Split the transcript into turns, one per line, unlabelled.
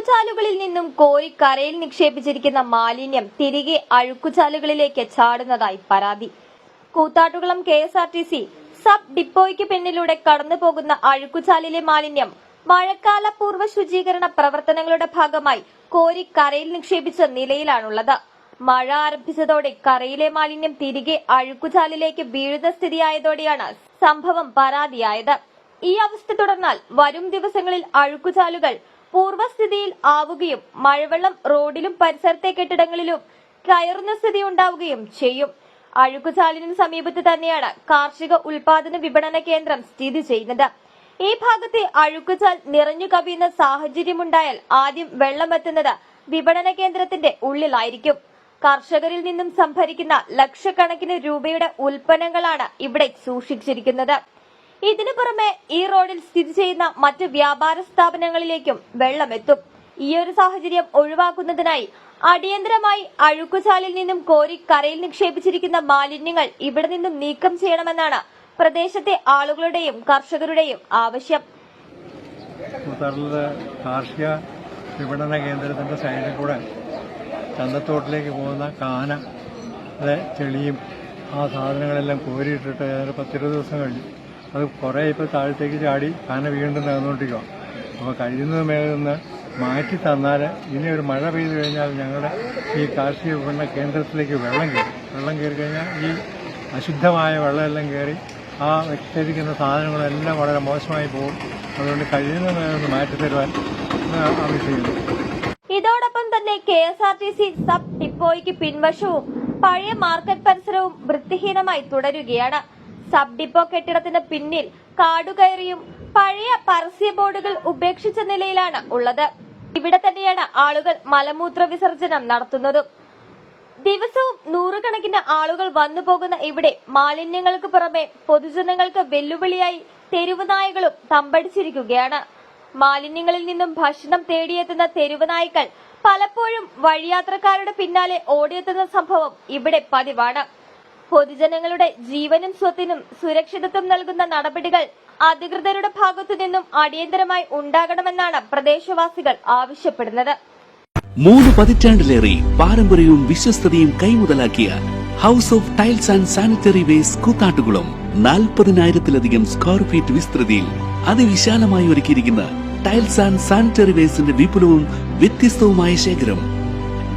അഴുക്കുചാലുകളിൽ നിന്നും കോരി കരയിൽ നിക്ഷേപിച്ചിരിക്കുന്ന മാലിന്യം തിരികെ അഴുക്കുചാലുകളിലേക്ക് ചാടുന്നതായി പരാതി. Koothattukulam K S R T C sub ഡിപ്പോയ്ക്ക് പിന്നിലൂടെ കടന്നു പോകുന്ന അഴുക്കുചാലിലെ മാലിന്യം മഴക്കാല പൂർവ ശുചീകരണ പ്രവർത്തനങ്ങളുടെ ഭാഗമായി കോരി കരയിൽ നിക്ഷേപിച്ച നിലയിലാണുള്ളത്. മഴ ആരംഭിച്ചതോടെ കരയിലെ മാലിന്യം തിരികെ അഴുക്കുചാലിലേക്ക് വീഴുന്ന സ്ഥിതിയായതോടെയാണ് സംഭവം പരാതിയായത്. ഈ അവസ്ഥ തുടർന്നാൽ വരും ദിവസങ്ങളിൽ അഴുക്കുചാലുകൾ പൂർവസ്ഥിതിയിൽ ആവുകയും മഴവെള്ളം റോഡിലും പരിസരത്തെ കെട്ടിടങ്ങളിലും കയറുന്ന സ്ഥിതി ഉണ്ടാവുകയും ചെയ്യും. അഴുക്കുചാലിനു സമീപത്ത് തന്നെയാണ് കാർഷിക ഉൽപാദന വിപണന കേന്ദ്രം സ്ഥിതി ചെയ്യുന്നത്. ഈ ഭാഗത്തെ അഴുക്കുചാൽ നിറഞ്ഞു കവിയുന്ന സാഹചര്യമുണ്ടായാൽ ആദ്യം വെള്ളമെത്തുന്നത് വിപണന കേന്ദ്രത്തിന്റെ ഉള്ളിലായിരിക്കും. കർഷകരിൽ നിന്നും സംഭരിക്കുന്ന ലക്ഷക്കണക്കിന് രൂപയുടെ ഉൽപ്പന്നങ്ങളാണ് ഇവിടെ സൂക്ഷിച്ചിരിക്കുന്നത്. ഇതിനു പുറമെ ഈ റോഡിൽ സ്ഥിതി ചെയ്യുന്ന മറ്റ് വ്യാപാര സ്ഥാപനങ്ങളിലേക്കും വെള്ളമെത്തും ഈ ഒരു സാഹചര്യം ഒഴിവാക്കുന്നതിനായി അടിയന്തരമായി അഴുക്കുചാലിൽ നിന്നും കോരി കരയിൽ നിക്ഷേപിച്ചിരിക്കുന്ന മാലിന്യങ്ങൾ ഇവിടെ നിന്നും നീക്കം ചെയ്യണമെന്നാണ് പ്രദേശത്തെ ആളുകളുടെയും കർഷകരുടെയും ആവശ്യം.
കാർഷിക വിപണന കേന്ദ്രത്തിന്റെ സൈഡിൽ കൂടെ ചന്തത്തോട്ടിലേക്ക് പോകുന്ന കാന ചെളിയും ആ സാധനങ്ങളെല്ലാം കോരിയിട്ടിട്ട് പത്തിരുപത് ദിവസം കഴിഞ്ഞു. അത് കുറേ ഇപ്പോൾ താഴത്തേക്ക് ചാടി ആന വീണ്ടും നടന്നുകൊണ്ടിരിക്കുക അപ്പോൾ കഴിയുന്നത് മേലെന്ന് മാറ്റി തന്നാൽ ഇനി ഒരു മഴ പെയ്തു കഴിഞ്ഞാൽ ഞങ്ങളുടെ ഈ കാർഷിക വിപണന കേന്ദ്രത്തിലേക്ക് വെള്ളം കയറി. വെള്ളം കയറി കഴിഞ്ഞാൽ ഈ അശുദ്ധമായ വെള്ളമെല്ലാം കയറി ആ വെച്ചിരിക്കുന്ന സാധനങ്ങളെല്ലാം വളരെ മോശമായി പോകും. അതുകൊണ്ട് കഴിയുന്ന മേലൊന്ന് മാറ്റി തരുവാൻ ആവശ്യമില്ല
ഇതോടൊപ്പം തന്നെ K S R T C sub ഡിപ്പോയ്ക്ക് പിൻവശവും പഴയ മാർക്കറ്റ് പരിസരവും വൃത്തിഹീനമായി തുടരുകയാണ്. സബ് ഡിപ്പോ കെട്ടിടത്തിന് പിന്നിൽ കാടുകയറിയും പഴയ പരസ്യ ബോർഡുകൾ ഉപേക്ഷിച്ച നിലയിലാണ് ഉള്ളത്. ഇവിടെ തന്നെയാണ് ആളുകൾ മലമൂത്ര വിസർജനം നടത്തുന്നതും. ദിവസവും നൂറുകണക്കിന് ആളുകൾ വന്നു പോകുന്ന ഇവിടെ മാലിന്യങ്ങൾക്ക് പുറമെ പൊതുജനങ്ങൾക്ക് വെല്ലുവിളിയായി തെരുവുനായകളും തമ്പടിച്ചിരിക്കുകയാണ്. മാലിന്യങ്ങളിൽ നിന്നും ഭക്ഷണം തേടിയെത്തുന്ന തെരുവുനായ്ക്കൾ പലപ്പോഴും വഴിയാത്രക്കാരുടെ പിന്നാലെ ഓടിയെത്തുന്ന സംഭവം ഇവിടെ പതിവാണ്. പൊതുജനങ്ങളുടെ ജീവനും സ്വത്തിനും സുരക്ഷിതത്വം നൽകുന്ന നടപടികൾ അധികൃതരുടെ ഭാഗത്തു നിന്നും അടിയന്തരമായി ഉണ്ടാകണമെന്നാണ് പ്രദേശവാസികൾ ആവശ്യപ്പെടുന്നത്.
മൂന്ന് പതിറ്റാണ്ടിലേറെ പാരമ്പര്യവും വിശ്വസ്തതയും കൈമുതലാക്കിയ house of tiles and sanitary waste Koothattukulam നാൽപ്പതിനായിരത്തിലധികം സ്ക്വയർ ഫീറ്റ് വിസ്തൃതിയിൽ അതിവിശാലമായി ഒരുക്കിയിരിക്കുന്ന ടൈൽസ് ആൻഡ് സാനിറ്ററി വേസ്റ്റിന്റെ വിപുലവും വ്യത്യസ്തവുമായ ശേഖരം